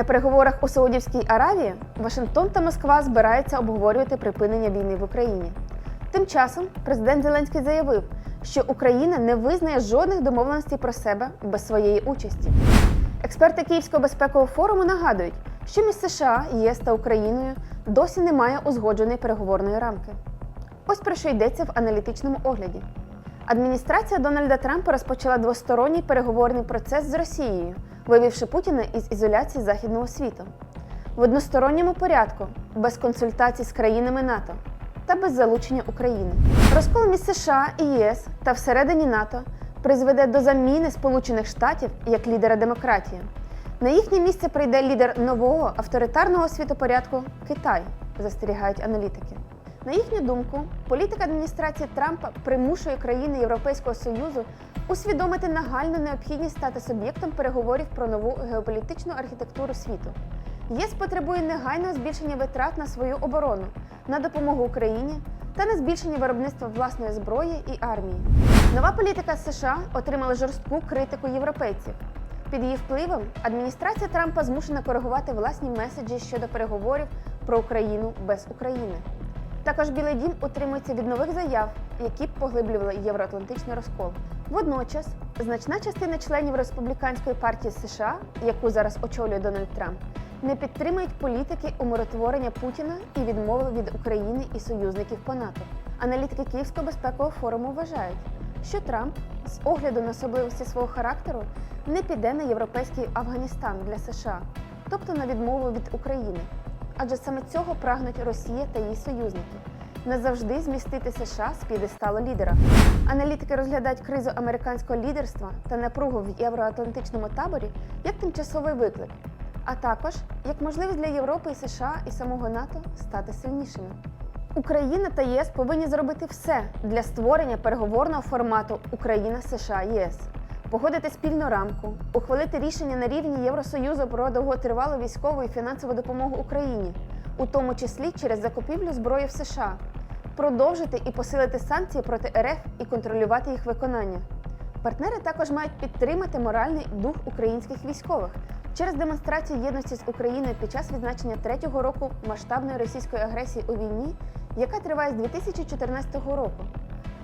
На переговорах у Саудівській Аравії Вашингтон та Москва збираються обговорювати припинення війни в Україні. Тим часом президент Зеленський заявив, що Україна не визнає жодних домовленостей про себе без своєї участі. Експерти Київського безпекового форуму нагадують, що між США, ЄС та Україною досі немає узгодженої переговорної рамки. Ось про що йдеться в аналітичному огляді. Адміністрація Дональда Трампа розпочала двосторонній переговорний процес з Росією, вивівши Путіна із ізоляції західного світу в односторонньому порядку, без консультацій з країнами НАТО та без залучення України. Розкол між США і ЄС та всередині НАТО призведе до заміни Сполучених Штатів як лідера демократії. На їхнє місце прийде лідер нового авторитарного світопорядку Китай, застерігають аналітики. На їхню думку, політика адміністрації Трампа примушує країни Європейського Союзу усвідомити нагальну необхідність стати суб'єктом переговорів про нову геополітичну архітектуру світу. ЄС потребує негайного збільшення витрат на свою оборону, на допомогу Україні та на збільшення виробництва власної зброї і армії. Нова політика США отримала жорстку критику європейців. Під її впливом адміністрація Трампа змушена коригувати власні меседжі щодо переговорів про Україну без України. Також Білий Дім утримується від нових заяв, які б поглиблювали євроатлантичний розкол. Водночас, значна частина членів республіканської партії США, яку зараз очолює Дональд Трамп, не підтримують політики умиротворення Путіна і відмови від України і союзників по НАТО. Аналітики Київського безпекового форуму вважають, що Трамп з огляду на особливості свого характеру не піде на європейський Афганістан для США, тобто на відмову від України. Адже саме цього прагнуть Росія та її союзники назавжди змістити США з п'єдесталу лідера. Аналітики розглядають кризу американського лідерства та напругу в євроатлантичному таборі як тимчасовий виклик, а також як можливість для Європи і США і самого НАТО стати сильнішими. Україна та ЄС повинні зробити все для створення переговорного формату Україна, США, ЄС, погодити спільну рамку, ухвалити рішення на рівні Євросоюзу про довготривалу військову і фінансову допомогу Україні, у тому числі через закупівлю зброї в США, продовжити і посилити санкції проти РФ і контролювати їх виконання. Партнери також мають підтримати моральний дух українських військових через демонстрацію єдності з Україною під час відзначення третього року масштабної російської агресії у війні, яка триває з 2014 року,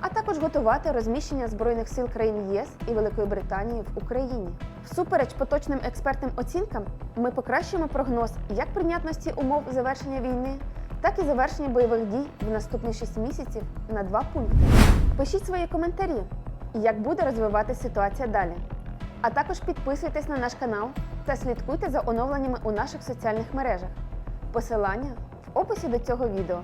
а також готувати розміщення збройних сил країн ЄС і Великої Британії в Україні. Всупереч поточним експертним оцінкам, ми покращуємо прогноз як прийнятності умов завершення війни, так і завершення бойових дій в наступні 6 місяців на два пункти. Пишіть свої коментарі, як буде розвиватися ситуація далі. А також підписуйтесь на наш канал та слідкуйте за оновленнями у наших соціальних мережах. Посилання в описі до цього відео.